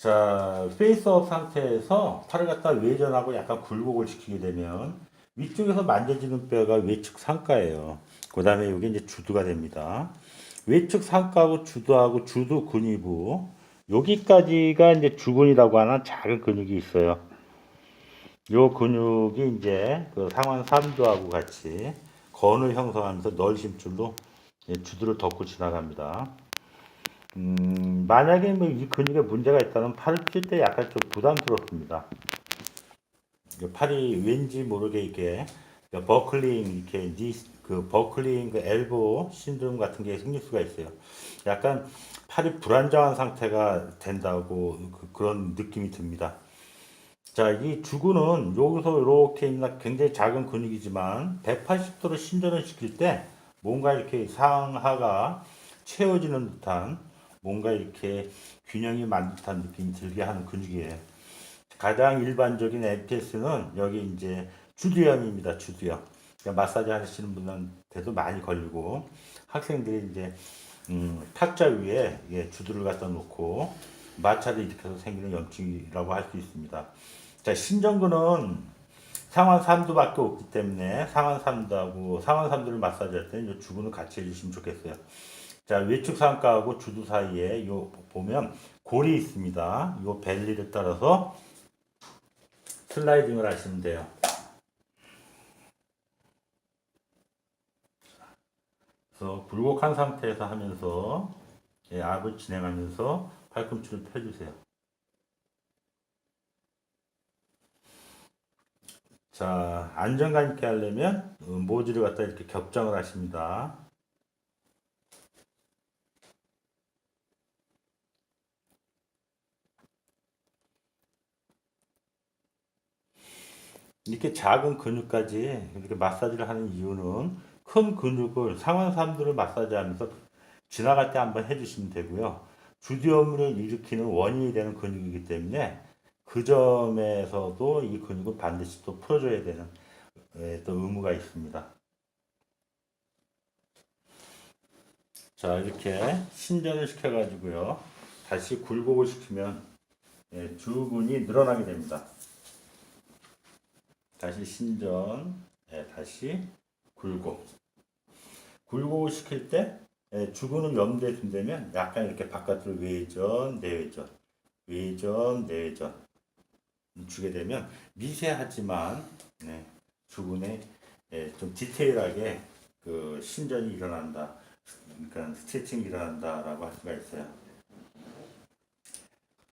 자, 페이스업 상태에서 팔을 갖다 외전하고 약간 굴곡을 시키게 되면 위쪽에서 만져지는 뼈가 외측 상가예요. 그 다음에 이게 이제 주두가 됩니다. 외측 상가하고 주두하고 주두 근위부 여기까지가 이제 주근이라고 하는 작은 근육이 있어요. 요 근육이 이제 그 상완 삼두하고 같이 건을 형성하면서 널심줄로 예, 주두를 덮고 지나갑니다. 음, 만약에 뭐 이 근육에 문제가 있다면 팔을 필때 약간 좀 부담스럽습니다. 이 팔이 왠지 모르게 이렇게 버클링 이렇게 니, 그 버클링 그 엘보 신드롬 같은 게 생길 수가 있어요. 약간 팔이 불안정한 상태가 된다고 그, 런 느낌이 듭니다. 자, 이 주근은 여기서 이렇게 있는 굉장히 작은 근육이지만 180도로 신전을 시킬 때 뭔가 이렇게 상하가 채워지는 듯한 뭔가 이렇게 균형이 맞는 듯한 느낌이 들게 하는 근육이에요. 가장 일반적인 MPS는 여기 이제 주두염입니다. 주두염. 그러니까 마사지 하시는 분한테도 많이 걸리고 학생들이 이제 음, 탁자 위에 예, 주두를 갖다 놓고 마찰을 일으켜서 생기는 염증이라고 할 수 있습니다. 자, 신전근은 상완 3두밖에 없기 때문에 상완 3두하고 상완 3두를 마사지할 때는 이 주근을 같이 해주시면 좋겠어요. 자, 외측 상가하고 주두 사이에 요 보면 골이 있습니다. 요 벨리를 따라서 슬라이딩을 하시면 돼요. 그래서 굴곡한 상태에서 하면서 예, 압을 진행하면서 팔꿈치를 펴주세요. 자, 안정감 있게 하려면 어, 모지를 갖다 이렇게 격정을 하십니다. 이렇게 작은 근육까지 이렇게 마사지를 하는 이유는 큰 근육을 상완 삼두를 마사지하면서 지나갈 때 한번 해주시면 되고요. 주디움을 일으키는 원인이 되는 근육이기 때문에 그 점에서도 이 근육을 반드시 또 풀어줘야 되는 예, 또 의무가 있습니다. 자 이렇게 신전을 시켜가지고요. 다시 굴곡을 시키면 예, 주근이 늘어나게 됩니다. 다시 신전, 예, 다시 굴곡. 굴곡을 시킬 때 예, 주근을 염두에 둔다면 약간 이렇게 바깥으로 외전, 내외전, 외전, 내외전 주게 되면 미세하지만 네, 주근에 예, 좀 디테일하게 그 신전이 일어난다. 그러니까 스트레칭이 일어난다라고 할 수가 있어요.